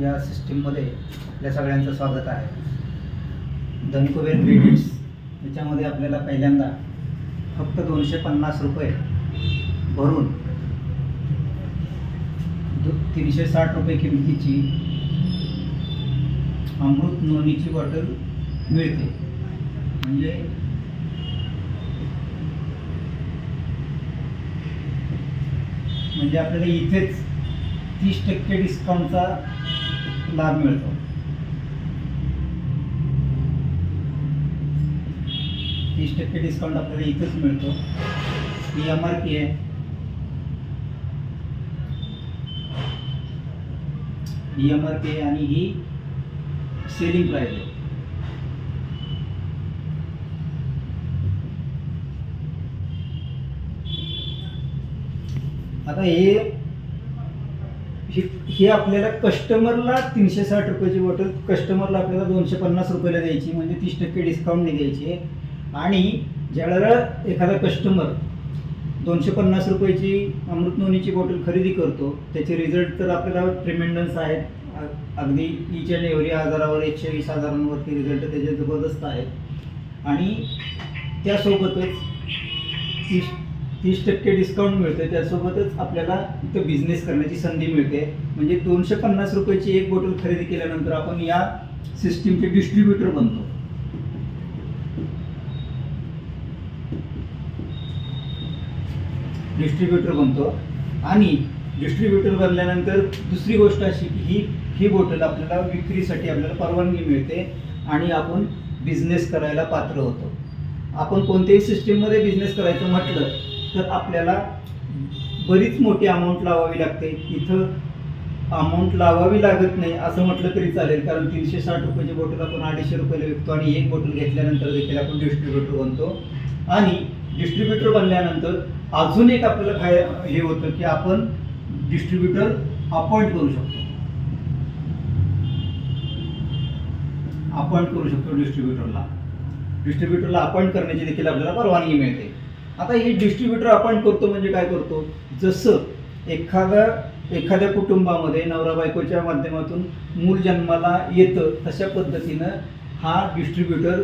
या सिस्टीममध्ये आपल्या सगळ्यांचं स्वागत आहे. धनकुबेर क्रेडिट्स याच्यामध्ये आपल्याला पहिल्यांदा फक्त दोनशे पन्नास रुपये भरून तीनशे साठ रुपये किमतीची अमृत नोनीची बॉटल मिळते. म्हणजे म्हणजे आपल्याला इथेच तीस टक्के डिस्काउंटचा लाभ मिळतो. तीस टक्के डिस्काउंट आपल्याला इथेच मिळतो. ही एम आर पी आहे. ही एम आर पी आहे आणि ही सेलिंग प्राईज आहे. आता हे हे- हे आपल्याला कस्टमरला तीनशे साठ रुपयाची बॉटल कस्टमरला आपल्याला दोनशे पन्नास रुपयाला द्यायची म्हणजे तीस टक्के डिस्काउंट द्यायची. आणि ज्यावेळेला एखादा कस्टमर दोनशे पन्नास रुपयाची अमृत नोनीची बॉटल खरेदी करतो त्याचे रिझल्ट तर आपल्याला ट्रिमेंडन्स आहेत. अगदी इच अँड एव्हरी हजारावर एकशे वीस हजारांवरती रिझल्ट त्याचे जबरदस्त आहेत. आणि त्यासोबतच तीस तीस टक्के डिस्काउंट मिळते त्यासोबतच आपल्याला इथं बिझनेस करण्याची संधी मिळते. म्हणजे दोनशे पन्नास रुपयाची एक बॉटल खरेदी केल्यानंतर आपण या सिस्टीमचे डिस्ट्रीब्युटर बनतो. डिस्ट्रीब्युटर बनतो. आणि डिस्ट्रीब्युटर बनल्यानंतर दुसरी गोष्ट अशी की ही ही बॉटल आपल्याला विक्रीसाठी आपल्याला परवानगी मिळते आणि आपण बिझनेस करायला पात्र होतो. आपण कोणत्याही सिस्टीममध्ये बिझनेस करायचं म्हटलं तर आपल्याला बरीच मोठी अमाऊंट लावावी लागते. इथं अमाऊंट लावावी लागत नाही असं म्हटलं तरी चालेल कारण तीनशे साठ रुपयाची बॉटल आपण अडीचशे रुपयाला विकतो आणि एक बॉटल घेतल्यानंतर देखील आपण डिस्ट्रीब्युटर बनतो. आणि डिस्ट्रीब्युटर बनल्यानंतर अजून एक आपल्याला काय हे होतं की आपण डिस्ट्रीब्युटर अपॉइंट करू शकतो. अपॉइंट करू शकतो डिस्ट्रीब्युटरला डिस्ट्रीब्युटरला अपॉइंट करण्याची देखील आपल्याला परवानगी मिळते. आता हे डिस्ट्रीब्युटर आपण करतो म्हणजे काय करतो? जसं एखादा एखाद्या कुटुंबामध्ये नवरा बायकोच्या माध्यमातून मूल जन्माला येतं तशा पद्धतीनं हा डिस्ट्रीब्युटर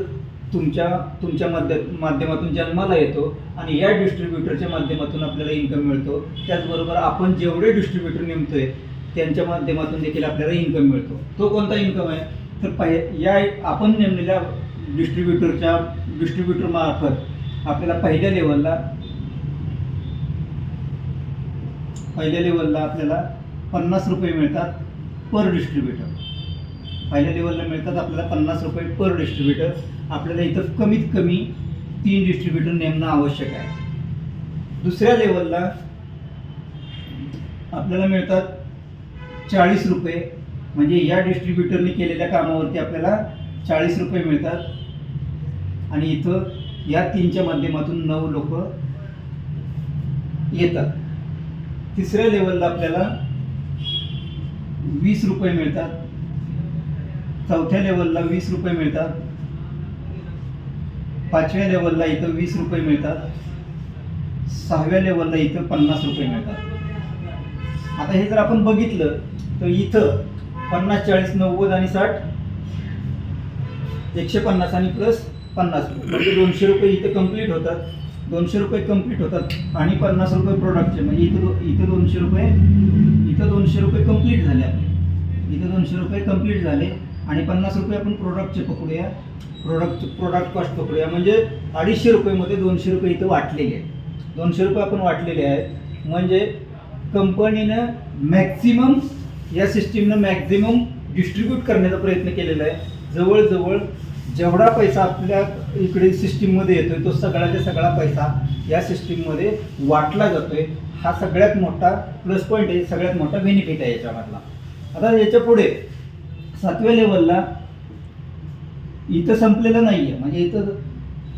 तुमच्या तुमच्या माध्य माध्यमातून जन्माला येतो आणि या डिस्ट्रीब्युटरच्या माध्यमातून आपल्याला इन्कम मिळतो. त्याचबरोबर आपण जेवढे डिस्ट्रीब्युटर नेमतोय त्यांच्या माध्यमातून देखील आपल्याला इन्कम मिळतो. तो कोणता इन्कम आहे? तर पहि या आपण नेमलेल्या डिस्ट्रीब्युटरच्या डिस्ट्रीब्युटरमार्फत आपल्याला पहिल्या लेवलला पहिल्या लेवलला आपल्याला पन्नास रुपये मिळतात पर डिस्ट्रीब्युटर पहिल्या लेवलला मिळतात आपल्याला पन्नास रुपये पर डिस्ट्रीब्युटर आपल्याला इथं कमीत कमी तीन डिस्ट्रीब्युटर नेमणं आवश्यक आहे. दुसऱ्या लेवलला आपल्याला मिळतात चाळीस रुपये. म्हणजे या डिस्ट्रीब्युटरने केलेल्या कामावरती आपल्याला चाळीस रुपये मिळतात. आणि इथं या तीनच्या माध्यमातून नऊ लोक येतात. तिसऱ्या लेवलला आपल्याला वीस रुपये मिळतात. चौथ्या लेवलला वीस रुपये मिळतात. पाचव्या लेवलला इथं वीस रुपये मिळतात. सहाव्या लेवलला इथं पन्नास रुपये मिळतात. आता हे जर आपण बघितलं तर इथं पन्नास चाळीस नव्वद आणि साठ एकशे पन्नास आणि प्लस पन्नास रुपये. म्हणजे दोनशे रुपये इथं कंप्लीट होतात. दोनशे रुपये कंप्लीट होतात आणि पन्नास रुपये प्रोडक्टचे म्हणजे इथं इथं दोनशे रुपये इथं दोनशे रुपये कंप्लीट झाले आपले. इथं दोनशे रुपये कंप्लीट झाले आणि पन्नास रुपये आपण प्रोडक्टचे पकडूया. प्रोडक्ट प्रोडक्ट कॉस्ट पकडूया. म्हणजे अडीचशे रुपयेमध्ये दोनशे रुपये इथं वाटलेले आहेत. दोनशे रुपये आपण वाटलेले आहेत. म्हणजे कंपनीनं मॅक्झिमम या सिस्टीमनं मॅक्झिमम डिस्ट्रीब्यूट करण्याचा प्रयत्न केलेला आहे. जवळजवळ जेवढा पैसा आपल्या इकडे सिस्टीममध्ये येतोय तो सगळ्याच्या सगळा पैसा या सिस्टीममध्ये वाटला जातोय. हा सगळ्यात मोठा प्लस पॉईंट आहे सगळ्यात मोठा बेनिफिट आहे याच्यामधला. आता याच्यापुढे सातव्या लेवलला इथं संपलेलं नाही आहे म्हणजे इथं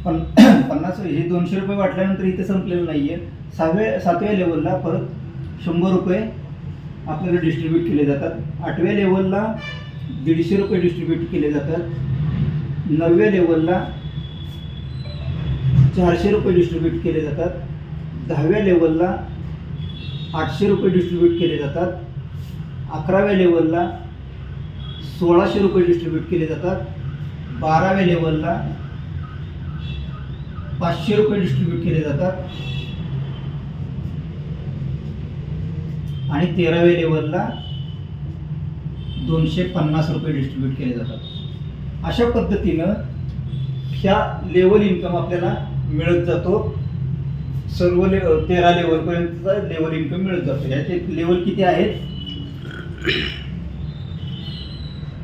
पण पन्नास हे दोनशे रुपये वाटल्यानंतर इथं संपलेलं नाही आहे सहाव्या सातव्या लेवलला परत शंभर रुपये आपल्याला डिस्ट्रीब्यूट केले जातात. आठव्या लेवलला दीडशे रुपये डिस्ट्रीब्यूट केले जातात. नवव्या लेवलला चारशे रुपये डिस्ट्रीब्यूट केले जातात. दहाव्या लेवलला आठशे रुपये डिस्ट्रीब्यूट केले जातात. अकराव्या लेवलला सोळाशे रुपये डिस्ट्रीब्यूट केले जातात. बाराव्या लेवलला पाचशे रुपये डिस्ट्रीब्यूट केले जातात. आणि तेराव्या लेवलला दोनशे पन्नास रुपये डिस्ट्रीब्यूट केले जातात. अशा पद्धतीनं ह्या लेवल इन्कम आपल्याला मिळत जातो. सर्व ले तेरा लेवलपर्यंतचा लेवल इन्कम मिळत जातो. ह्याचे लेवल किती आहेत?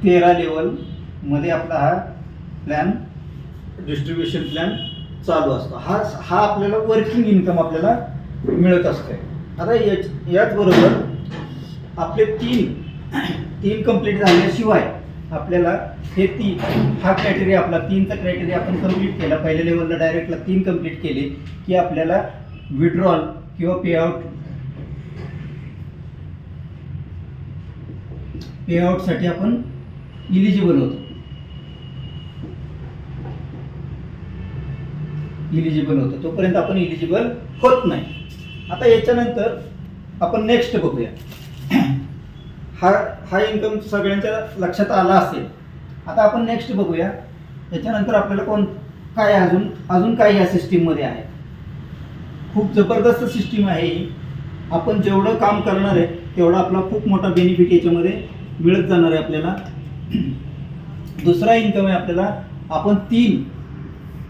तेरा लेवलमध्ये आपला हा प्लॅन डिस्ट्रीब्युशन प्लॅन चालू असतो. हा हा आपल्याला वर्किंग इन्कम आपल्याला मिळत असतंय. आता याच याचबरोबर आपले तीन तीन कंप्लीट झाल्याशिवाय आपल्याला हे तीन हा क्रायटेरिया आपला तीनचा क्रायटेरिया आपण कंप्लीट केला. पहिल्या लेवलला डायरेक्टला तीन कंप्लीट केले की आपल्याला विड्रॉल किंवा पेआउट पेआउटसाठी आपण इलिजिबल होतो. इलिजिबल होतो. तोपर्यंत आपण इलिजिबल होत नाही. आता याच्यानंतर आपण नेक्स्ट बघूया. हा हा इन्कम सगळ्यांच्या लक्षात आला असेल. आता आपण नेक्स्ट बघूया. त्याच्यानंतर आपल्याला कोण काय अजून अजून काय या सिस्टीममध्ये आहे? खूप जबरदस्त सिस्टीम आहे ही. आपण जेवढं काम करणार आहे तेवढा आपला खूप मोठा बेनिफिट याच्यामध्ये मिळत जाणार आहे आपल्याला. दुसरा इन्कम आहे आपल्याला आपण तीन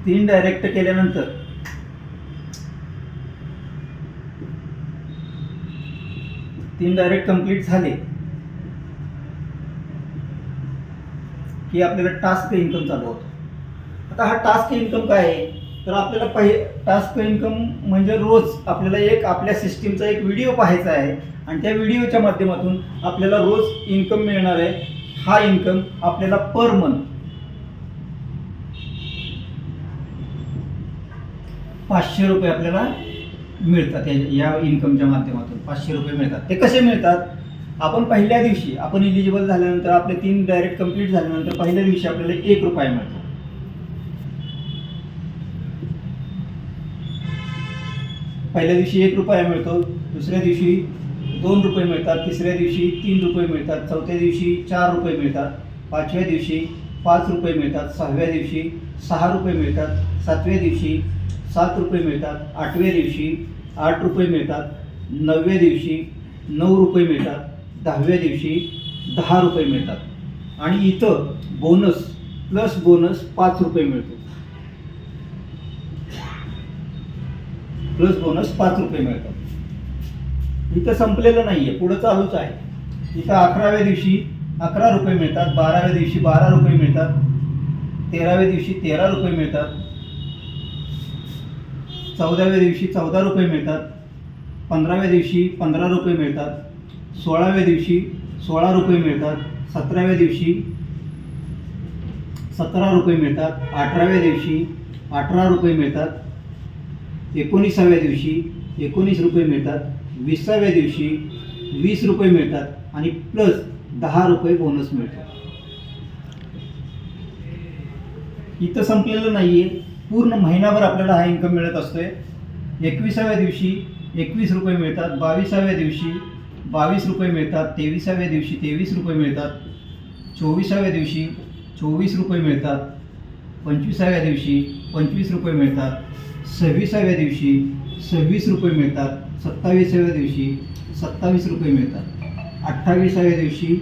तीन डायरेक्ट केल्यानंतर. तीन डायरेक्ट कंप्लीट झाले. की आपल्याला टास्क इन्कम चालू होतो. आता हा टास्क इन्कम काय आहे? तर आपल्याला पहि टास्क इन्कम म्हणजे रोज आपल्याला एक आपल्या सिस्टीमचा एक व्हिडिओ पाहायचा आहे. आणि त्या व्हिडिओच्या माध्यमातून आपल्याला रोज इन्कम मिळणार आहे. हा इन्कम आपल्याला पर मंथ पाचशे रुपये आपल्याला मिळतात या- या इन्कमच्या माध्यमातून. पाचशे रुपये मिळतात. ते कसे मिळतात? आपण पहिल्या दिवशी आपण इलिजिबल झाल्यानंतर आपले तीन डायरेक्ट कंप्लीट झाल्यानंतर पहिल्या दिवशी आपल्याला एक रुपया मिळतो. पहिल्या दिवशी एक रुपया मिळतो दुसऱ्या दिवशी दोन रुपये मिळतात तिसऱ्या दिवशी तीन रुपये मिळतात चौथ्या दिवशी चार रुपये मिळतात पाचव्या दिवशी पाच रुपये मिळतात सहाव्या दिवशी सहा रुपये मिळतात सातव्या दिवशी सात रुपये मिळतात आठव्या दिवशी आठ रुपये मिळतात नवव्या दिवशी नऊ रुपये मिळतात दहाव्या दिवशी दहा रुपये मिळतात. आणि इथं बोनस प्लस बोनस पाच रुपये मिळतो. प्लस बोनस पाच रुपये मिळतात. इथं संपलेलं नाही आहे पुढं चालूच आहे. इथं अकराव्या दिवशी अकरा रुपये मिळतात बाराव्या दिवशी बारा रुपये मिळतात तेराव्या दिवशी तेरा रुपये मिळतात चौदाव्या दिवशी चौदा रुपये मिळतात पंधराव्या दिवशी पंधरा रुपये मिळतात सोळाव्या दिवशी सोळा रुपये मिळतात सतराव्या दिवशी सतरा रुपये मिळतात अठराव्या दिवशी अठरा रुपये मिळतात एकोणीसाव्या दिवशी एकोणीस रुपये मिळतात विसाव्या दिवशी वीस रुपये मिळतात आणि प्लस दहा रुपये बोनस मिळतो इथं संपलेलं नाही आहे पूर्ण महिनाभर आपल्याला हा इन्कम मिळत असतोय. एकविसाव्या दिवशी एकवीस रुपये मिळतात बावीसाव्या दिवशी बावीस रुपये मिळतात तेविसाव्या दिवशी तेवीस रुपये मिळतात चोवीसाव्या दिवशी चोवीस रुपये मिळतात पंचवीसाव्या दिवशी पंचवीस रुपये मिळतात सव्वीसाव्या दिवशी सव्वीस रुपये मिळतात सत्तावीसाव्या दिवशी सत्तावीस रुपये मिळतात अठ्ठावीसाव्या दिवशी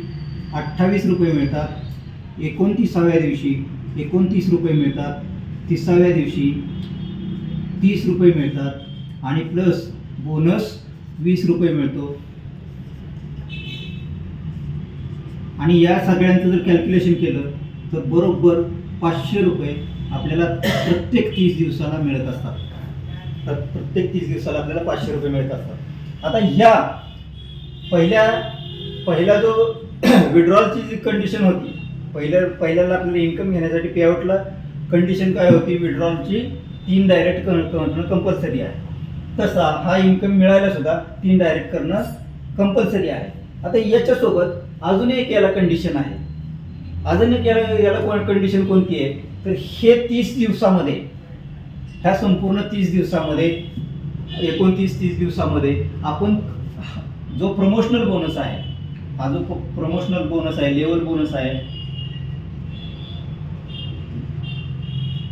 अठ्ठावीस रुपये मिळतात एकोणतीसाव्या दिवशी एकोणतीस रुपये मिळतात तिसाव्या दिवशी तीस रुपये मिळतात आणि प्लस बोनस वीस रुपये मिळतो. आणि या सगळ्यांचं जर कॅल्क्युलेशन केलं तर बरोबर पाचशे रुपये आपल्याला प्रत्येक तीस दिवसाला मिळत असतात. तर प्रत्येक तीस दिवसाला आपल्याला पाचशे रुपये मिळत असतात. आता ह्या पहिल्या पहिला जो विड्रॉलची जी कंडिशन होती पहिल्या पहिल्याला आपल्याला इन्कम घेण्यासाठी पेआउटला कंडिशन काय होती? विड्रॉलची तीन डायरेक्ट करणं कंपल्सरी आहे. तसा हा इन्कम मिळायला सुद्धा तीन डायरेक्ट करणं कंपल्सरी आहे. आता याच्यासोबत अजून एक याला कंडिशन आहे. अजून एक याला याला कोण कंडिशन कोणती आहे? तर हे तीस दिवसामध्ये ह्या संपूर्ण तीस दिवसामध्ये एकोणतीस तीस दिवसामध्ये आपण जो प्रमोशनल बोनस आहे हा जो प्रमोशनल बोनस आहे लेवल बोनस आहे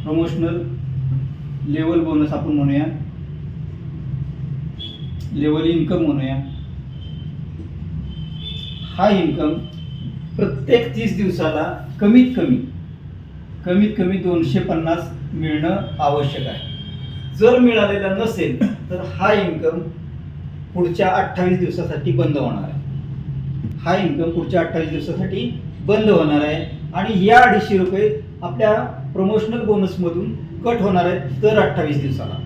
प्रमोशनल लेवल बोनस आपण म्हणूया लेवल इन्कम म्हणूया हा इन्कम प्रत्येक तीस दिवसाला कमीत कमी कमीत कमी दोनशे पन्नास मिळणं आवश्यक आहे. जर मिळालेला नसेल तर हा इन्कम पुढच्या अठ्ठावीस दिवसासाठी बंद होणार आहे. हा इन्कम पुढच्या अठ्ठावीस दिवसासाठी बंद होणार आहे आणि या अडीचशे रुपये आपल्या प्रमोशनल बोनसमधून कट होणार आहेत दर अठ्ठावीस दिवसाला.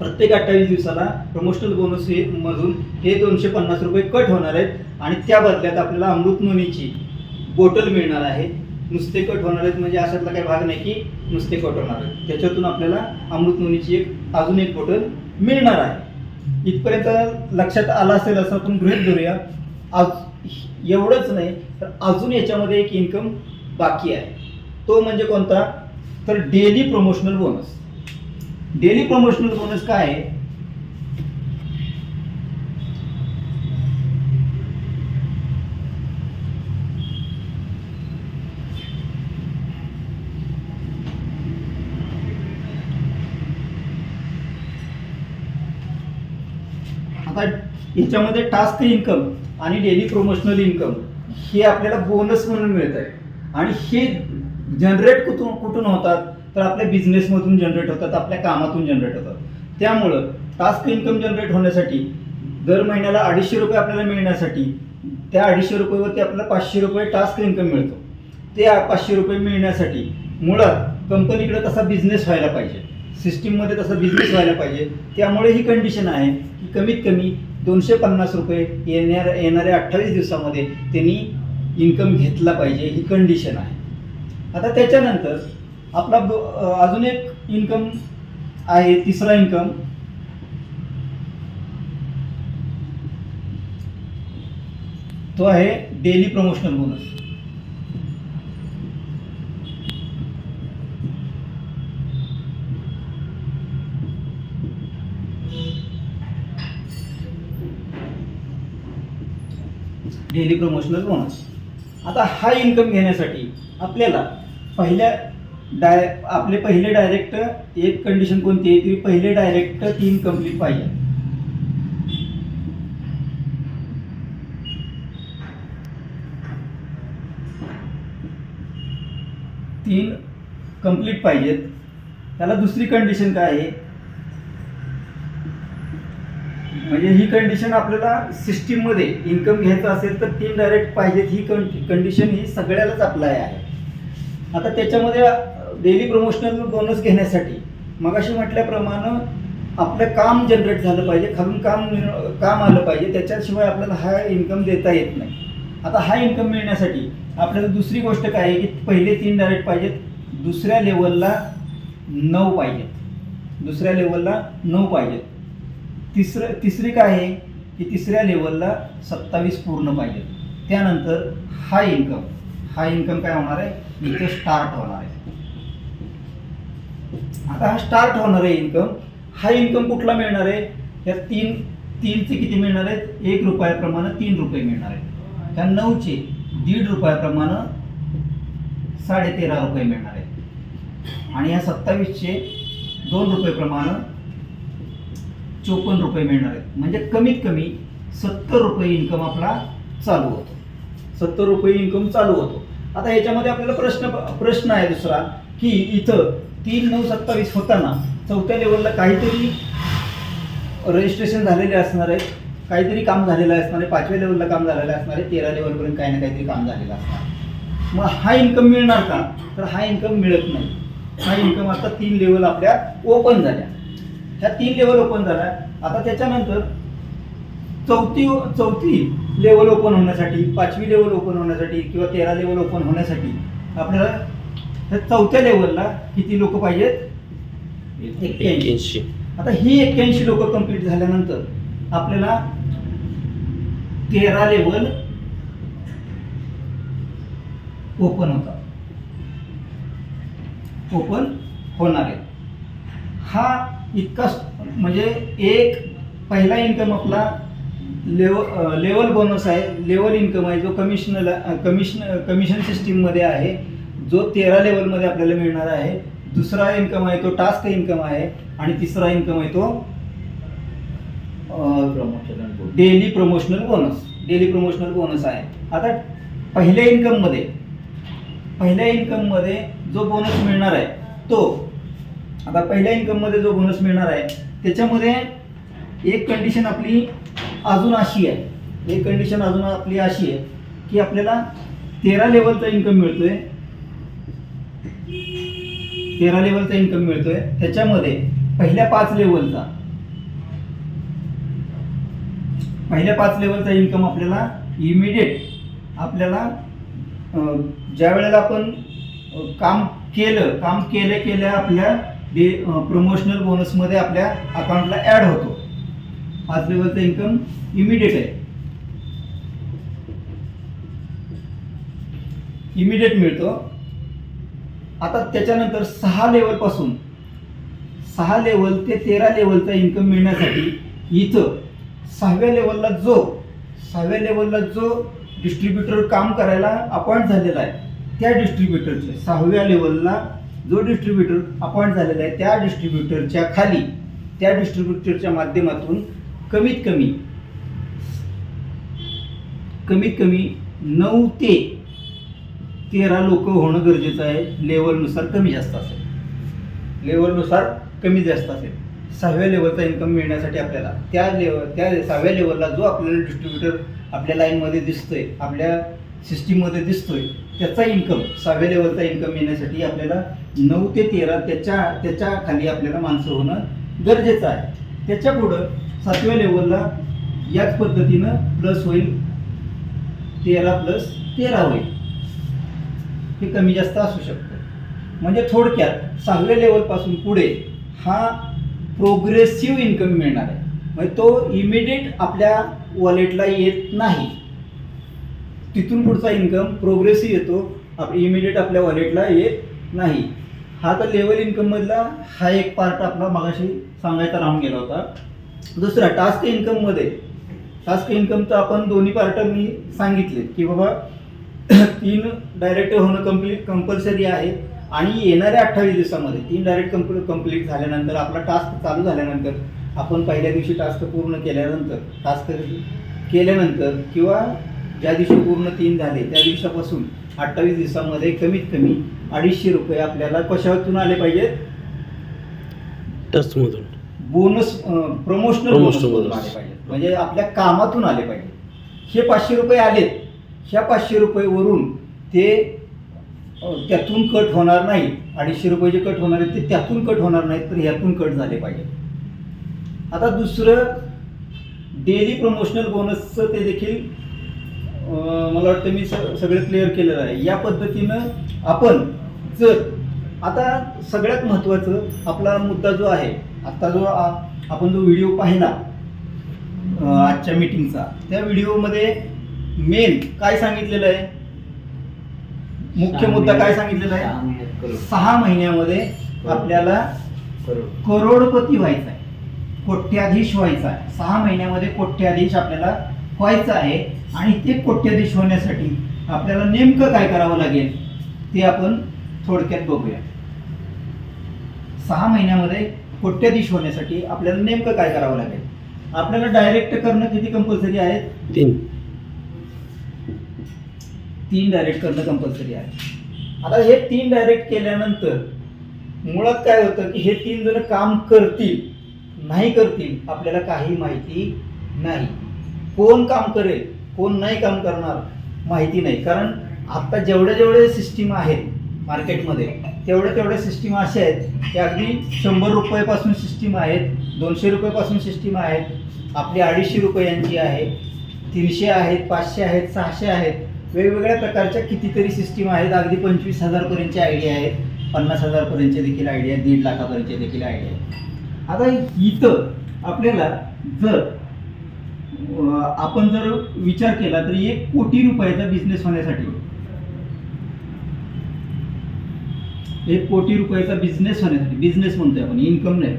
प्रत्येक अठ्ठावीस दिवसाला प्रमोशनल बोनस हे मधून हे दोनशे पन्नास रुपये कट होणार आहेत. आणि त्या बदल्यात आपल्याला अमृत नोनीची बॉटल मिळणार आहे. नुसते कट होणार आहेत म्हणजे अशातला काही भाग नाही की नुसते कट होणार आहेत. त्याच्यातून आपल्याला अमृत नोनीची एक अजून एक बॉटल मिळणार आहे. इथपर्यंत लक्षात आलं असेल असं आपण गृहित धरूया. आज एवढंच नाही तर अजून याच्यामध्ये एक इन्कम बाकी आहे. तो म्हणजे कोणता? तर daily promotional bonus daily promotional bonus काय आहे? आता याच्यामध्ये टास्क इन्कम आणि डेली प्रमोशनल इन्कम हे आपल्याला बोनस म्हणून मिळत आहे आणि हे जनरेट कुठून कुठून होतात? तर आपल्या बिझनेसमधून जनरेट होतात आपल्या कामातून जनरेट होतात. त्यामुळं टास्क इन्कम जनरेट होण्यासाठी दर महिन्याला अडीचशे रुपये आपल्याला मिळण्यासाठी त्या अडीचशे रुपयेवरती आपल्याला पाचशे रुपये टास्क इन्कम मिळतो. ते पाचशे रुपये मिळण्यासाठी मुळात कंपनीकडे तसा बिझनेस व्हायला पाहिजे. सिस्टीममध्ये तसा बिझनेस व्हायला पाहिजे. त्यामुळे ही कंडिशन आहे की कमीत कमी दोनशे पन्नास रुपये येणार येणाऱ्या अठ्ठावीस दिवसामध्ये त्यांनी इन्कम घेतला पाहिजे ही कंडिशन आहे. आता त्याच्यानंतर आपला अजून एक इन्कम आहे तिसरा इन्कम तो आहे daily promotional bonus daily promotional bonus आता हा इन्कम घेण्यासाठी आपल्याला पहिल्या डाय आपले पहिले डायरेक्ट एक कंडिशन कोणती आहे? ती पहिले डायरेक्ट तीन कंप्लीट पाहिजे. तीन कंप्लीट पाहिजेत. त्याला दुसरी कंडिशन काय आहे? म्हणजे ही कंडिशन आपल्याला सिस्टीममध्ये इन्कम घ्यायचं असेल तर तीन डायरेक्ट पाहिजेत. ही कंडिशन ही सगळ्यालाच अप्लाय आहे. आता त्याच्यामध्ये डेली प्रमोशनल बोनस घेण्यासाठी मगाशी म्हटल्याप्रमाणे आपलं काम जनरेट झालं पाहिजे खालून काम मिळ- काम आलं पाहिजे त्याच्याशिवाय आपल्याला हा इन्कम देता येत नाही. आता हा इन्कम मिळण्यासाठी आपल्याला दुसरी गोष्ट काय आहे की पहिले तीन डायरेक्ट पाहिजेत दुसऱ्या लेवलला नऊ पाहिजेत. दुसऱ्या लेवलला नऊ पाहिजेत. तिसरं तिसरी काय आहे की तिसऱ्या लेवलला सत्तावीस पूर्ण पाहिजे त्यानंतर हा इन्कम हा इन्कम काय होणार आहे? इथं स्टार्ट होणार आहे. आता हा स्टार्ट होणार आहे इन्कम हा इन्कम कुठला मिळणार आहे? या तीन तीनचे किती मिळणार आहेत? एक रुपयाप्रमाणे तीन रुपये मिळणार आहेत. त्या नऊचे दीड रुपयाप्रमाणे साडेतेरा रुपये मिळणार आहेत. आणि या सत्तावीसचे दोन रुपयेप्रमाणे चोपन्न रुपये मिळणार आहेत. म्हणजे कमीत कमी सत्तर रुपये इन्कम आपला चालू होतो. सत्तर रुपये इन्कम चालू होतो. आता याच्यामध्ये आपल्याला प्रश्न प्रश्न आहे दुसरा की इथं तीन नऊ सत्तावीस होताना चौथ्या लेवलला काहीतरी रजिस्ट्रेशन झालेले असणार आहे. काहीतरी काम झालेलं असणार आहे. पाचव्या लेवलला काम झालेलं असणार आहे. तेरा लेवलपर्यंत काही ना काहीतरी काम झालेलं असणार. मग हा इन्कम मिळणार का? तर हा इन्कम मिळत नाही. हा इन्कम आता तीन लेवल आपल्या ओपन झाल्या. ह्या तीन लेवल ओपन झाल्या. आता त्याच्यानंतर चौथी चौथी लेवल ओपन होण्यासाठी पाचवी लेवल ओपन होण्यासाठी किंवा तेरा लेवल ओपन होण्यासाठी आपल्याला ह्या चौथ्या लेवलला किती लोक पाहिजेत? एक्क्याऐंशी. आता ही एक्क्याऐंशी लोक कंप्लीट झाल्यानंतर आपल्याला तेरा लेवल ओपन होतात. ओपन होणार आहे हा इतका म्हणजे एक पहिला इन्कम आपला लेवल लेवल बोनस आहे. लेवल इन्कम आहे जो कमिशनला कमिशन कमिशन सिस्टीममध्ये आहे. जो तेरा लेवलमध्ये आपल्याला मिळणार आहे दुसरा इन्कम आहे तो टास्क इन्कम आहे आणि तिसरा इन्कम आहे तो daily promotional bonus daily promotional bonus आहे. आता पहिल्या इन्कममध्ये पहिल्या इन्कममध्ये जो बोनस मिळणार आहे तो आता पहिल्या इन्कममध्ये जो बोनस मिळणार आहे त्याच्यामध्ये एक कंडिशन आपली अजून अशी आहे. एक कंडिशन अजून आपली अशी आहे की आपल्याला तेरा लेवलचा इन्कम मिळतोय तेरा लेवलचा इन्कम मिळतोय. त्याच्यामध्ये पहिल्या पाच लेवलचा पहिल्या पाच लेवलचा इन्कम आपल्याला इमिडिएट आपल्याला ज्या वेळेला आपण काम केलं काम केले केल्या आपल्या डे प्रमोशनल बोनसमध्ये आपल्या अकाउंटला ॲड होतो. पाच लेवलचा इन्कम इमिडिएट आहे. इमिडिएट मिळतो. आता त्याच्यानंतर सहा लेवलपासून सहा लेवल ते तेरा लेवलचा इन्कम मिळण्यासाठी इथं सहाव्या लेवलला जो सहाव्या लेवलला जो डिस्ट्रीब्युटर काम करायला अपॉइंट झालेला आहे त्या डिस्ट्रीब्युटरचे सहाव्या लेवलला जो डिस्ट्रीब्युटर अपॉइंट झालेला आहे त्या डिस्ट्रीब्युटरच्या खाली त्या डिस्ट्रीब्युटरच्या माध्यमातून कमीत कमी कमीत कमी नऊ ते तेरा लोक होणं गरजेचं आहे. लेवलनुसार कमी जास्त असेल. लेवलनुसार कमी जास्त असेल. सहाव्या लेवलचा इन्कम मिळण्यासाठी आपल्याला त्या लेवल त्या सहाव्या लेवलला जो आपल्याला डिस्ट्रीब्युटर आपल्या लाईनमध्ये दिसतोय आपल्या सिस्टीममध्ये दिसतोय त्याचा इन्कम सहाव्या लेवलचा इन्कम मिळण्यासाठी आपल्याला नऊ ते तेरा त्याच्या त्याच्याखाली आपल्याला माणसं होणं गरजेचं आहे. त्याच्या पुढं सातव्या लेवलला याच पद्धतीनं प्लस होईल तेरा प्लस तेरा होईल. हे कमी जास्त असू शकतं. म्हणजे थोडक्यात सहाव्या लेवलपासून पुढे हा प्रोग्रेसिव्ह इन्कम मिळणार आहे. म्हणजे तो इमिडिएट आपल्या वॉलेटला येत नाही. तिथून पुढचा इन्कम प्रोग्रेसिव्ह येतो आप इमिडिएट आपल्या वॉलेटला येत नाही. हा तर लेवल इन्कममधला हा एक पार्ट आपला मगाशी सांगायचा राहून गेला होता. दुसरा टास्क इन्कममध्ये टास्क इन्कम तर आपण दोन्ही पार्ट मी सांगितले की बाबा तीन डायरेक्ट होणं कंप्लीट कंपल्सरी आहे. आणि येणाऱ्या अठ्ठावीस दिवसामध्ये तीन डायरेक्ट कंप्लीट कंप्लीट झाल्यानंतर आपला टास्क चालू झाल्यानंतर आपण पहिल्या दिवशी टास्क पूर्ण केल्यानंतर टास्क केल्यानंतर किंवा ज्या दिवशी पूर्ण तीन झाले त्या दिवसापासून अठ्ठावीस दिवसामध्ये कमीत कमी अडीचशे रुपये आपल्याला कशातून आले पाहिजेत टचमधून बोनस प्रमोशनल बोनस. आले पाहिजे. म्हणजे आपल्या कामातून आले पाहिजे. हे पाचशे रुपये आलेत. ह्या पाचशे रुपयेवरून ते त्यातून कट होणार नाही. अडीचशे रुपये जे कट होणार आहेत ते त्यातून कट होणार नाहीत तर ह्यातून कट झाले पाहिजे. आता दुसरं डेली प्रमोशनल बोनसचं ते देखील मला वाटतं मी स सगळं क्लिअर केलेलं आहे. या पद्धतीनं आपण जर आता सगळ्यात महत्त्वाचं आपला मुद्दा जो आहे आत्ता जो आपण जो व्हिडिओ पाहिला आजच्या मीटिंगचा त्या व्हिडिओमध्ये मेन काय सांगितलेलं आहे? मुख्य मुद्दा काय सांगितलेला आहे? सहा महिन्यामध्ये आपल्याला करोडपती व्हायचं आहे कोट्याधीश व्हायचा आहे सहा महिन्यामध्ये कोट्याधीश आपल्याला व्हायचं आहे आणि ते कोट्याधीश होण्यासाठी आपल्याला नेमकं काय करावं लागेल ते आपण थोडक्यात बघूया. सहा महिन्यामध्ये कोट्याधीश होण्यासाठी आपल्याला नेमकं काय करावं लागेल? आपल्याला डायरेक्ट करणं किती कंपल्सरी आहे तीन. तीन डायरेक्ट करणं कंपल्सरी आहे. आता हे तीन डायरेक्ट केल्यानंतर मुळात काय होतं की हे तीन जण काम करतील नाही करतील आपल्याला काही माहिती नाही. कोण काम करेल कोण नाही काम करणार माहिती नाही. कारण आत्ता जेवढ्या जेवढे सिस्टीम आहेत मार्केटमध्ये तेवढ्या तेवढ्या सिस्टीम अशा आहेत की अगदी शंभर रुपयापासून सिस्टीम आहेत दोनशे रुपयापासून सिस्टीम आहेत आपली अडीचशे रुपयांची आहे तीनशे आहेत पाचशे आहेत सहाशे आहेत वेगवेगळ्या प्रकारच्या कितीतरी सिस्टीम आहेत. अगदी पंचवीस हजारपर्यंतच्या आयडिया आहेत. पन्नास हजारपर्यंतच्या देखील आयडिया आहेत. दीड लाखापर्यंतच्या देखील आयडिया आहेत. आता इथं आपल्याला जर आपण जर विचार केला तर एक कोटी रुपयाचा बिझनेस होण्यासाठी एक कोटी रुपयाचा बिझनेस होण्यासाठी बिझनेस म्हणतोय आपण इन्कम नाही.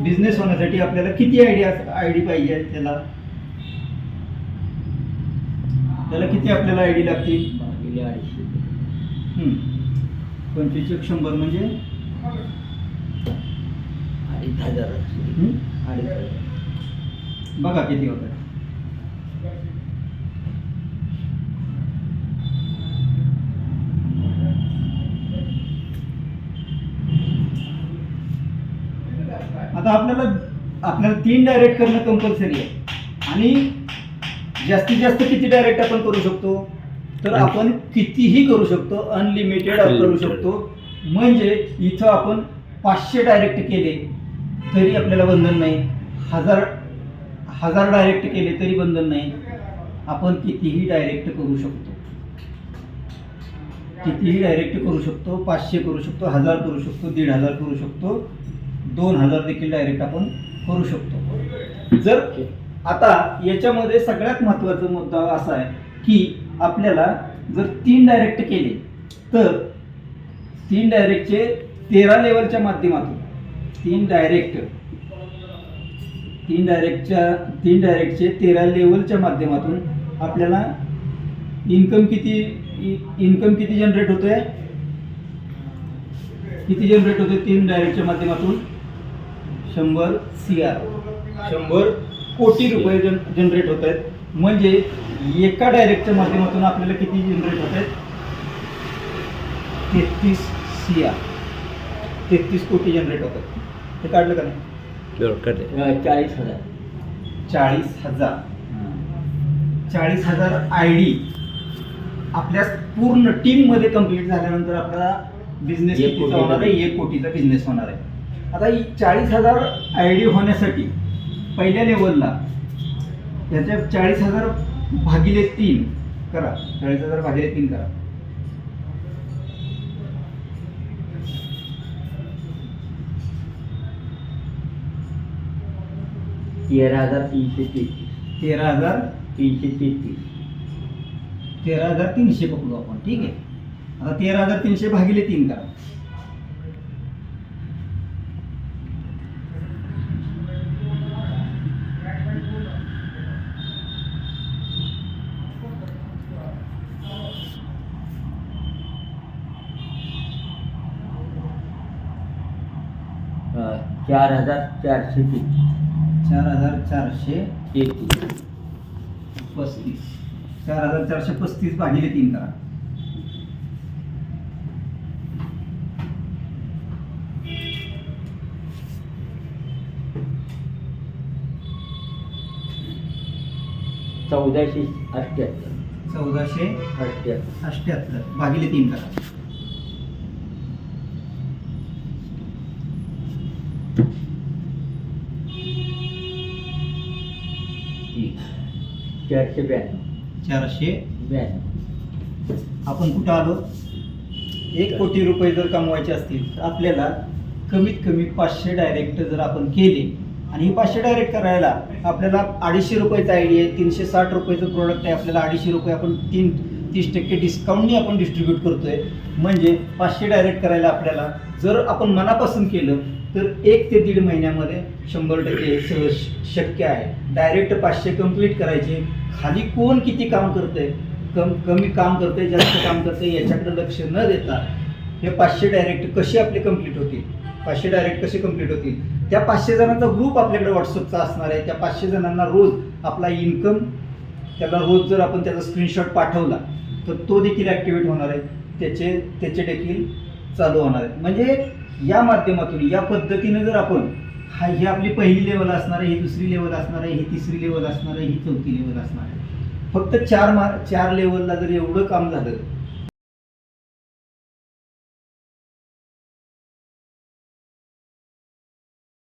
बिझनेस होण्यासाठी आपल्याला किती आयडिया आय डी पाहिजे त्याला? त्याला किती आपल्याला आय डी लागतील? भागिले अडीचशे. पंचवीस एक शंभर म्हणजे? अडीच हजार? अडीच हजार. बघा किती होत. आहे आता आपल्याला आपल्याला तीन डायरेक्ट करणं कंपल्सरी आहे. आणि जास्तीत जास्त किती डायरेक्ट आपण करू शकतो? तर आपण कितीही करू शकतो अनलिमिटेड करू शकतो. म्हणजे इथं आपण पाचशे डायरेक्ट केले तरी आपल्याला बंधन नाही. हजार हजार डायरेक्ट केले तरी बंधन नाही. आपण कितीही डायरेक्ट करू शकतो. कितीही डायरेक्ट करू शकतो पाचशे करू शकतो हजार करू शकतो दीड हजार करू शकतो. दोन हजार देखील डायरेक्ट आपण करू शकतो. जर आता याच्यामध्ये सगळ्यात महत्त्वाचा मुद्दा असा आहे की आपल्याला जर तीन डायरेक्ट केले तर तीन डायरेक्टचे तेरा लेवलच्या माध्यमातून तीन डायरेक्ट तीन डायरेक्टच्या तीन डायरेक्टचे तेरा लेवलच्या माध्यमातून आपल्याला इन्कम किती इन्कम किती जनरेट होतोय? किती जनरेट होते तीन डायरेक्टच्या माध्यमातून? शंभर सी आर शंभर कोटी रुपये जन जनरेट होत आहेत म्हणजे एका डायरेक्टच्या माध्यमातून आपल्याला किती जनरेट होत आहेत तेहतीस सी आर तेहतीस कोटी जनरेट होतात. हे काढलं का नाही? चाळीस हजार. चाळीस हजार. चाळीस हजार आय डी आपल्या पूर्ण टीममध्ये कंप्लीट झाल्यानंतर आपला बिझनेस एक कितीचा कोटीचा होणार आहे? एक कोटीचा बिझनेस होणार आहे. आता ही चाळीस हजार आय डी होण्यासाठी पहिल्या लेवलला त्याच्या चाळीस हजार भागिले तीन करा. चाळीस हजार भागिले तीन करा. तेरा हजार तीनशे तेहतीस. तेरा हजार तीनशे तेहतीस. तेरा हजार तीनशे पकडू आपण. ठीक आहे? आता तेरा हजार तीनशे भागिले तीन करा. चार हजार चारशे तेहतीस चार हजार चारशे तेहतीस पस्तीस. चार हजार चारशे पस्तीस भागिले तीन करा. चौदाशे अठ्ठ्याहत्तर. चौदाशे अठ्ठ्याहत्तर. अठ्ठ्याहत्तर. भागिले तीन करा. चारशे ब्याण्णव. चारशे ब्याण्णव. आपण कुठं आलो? एक कोटी रुपये जर कमवायचे असतील तर आपल्याला कमीत कमी पाचशे डायरेक्ट जर आपण केले आणि ही पाचशे डायरेक्ट करायला आपल्याला अडीचशे रुपयाचा आयडी आहे तीनशे साठ रुपयाचं प्रोडक्ट आहे आपल्याला अडीचशे रुपये आपण तीन तीस टक्के डिस्काउंटनी आपण डिस्ट्रीब्यूट करतोय. म्हणजे पाचशे डायरेक्ट करायला आपल्याला जर आपण मनापासून केलं तर एक ते दीड महिन्यामध्ये शंभर टक्के सहज शक्य आहे. डायरेक्ट पाचशे कंप्लीट करायचे. खाली कोण किती काम करतंय? कम कमी काम करते जास्त काम करते याच्याकडे लक्ष न देता हे पाचशे डायरेक्ट कसे आपले कंप्लीट होतील? पाचशे डायरेक्ट कसे कंप्लीट होतील? त्या पाचशे जणांचा ग्रुप आपल्याकडे व्हॉट्सअपचा असणार आहे. त्या पाचशे जणांना रोज आपला इन्कम त्याला रोज जर आपण त्याचा स्क्रीनशॉट पाठवला तर तो देखील ॲक्टिवेट होणार आहे. त्याचे त्याचे देखील चालू होणार आहे. म्हणजे या माध्यमातून या पद्धतीने जर आपण हा ही आपली पहिली लेवल असणार आहे ही दुसरी लेवल असणार आहे ही तिसरी लेवल असणार आहे ही चौथी लेवल असणार आहे. फक्त चार मा चार लेवलला जर एवढं काम झालं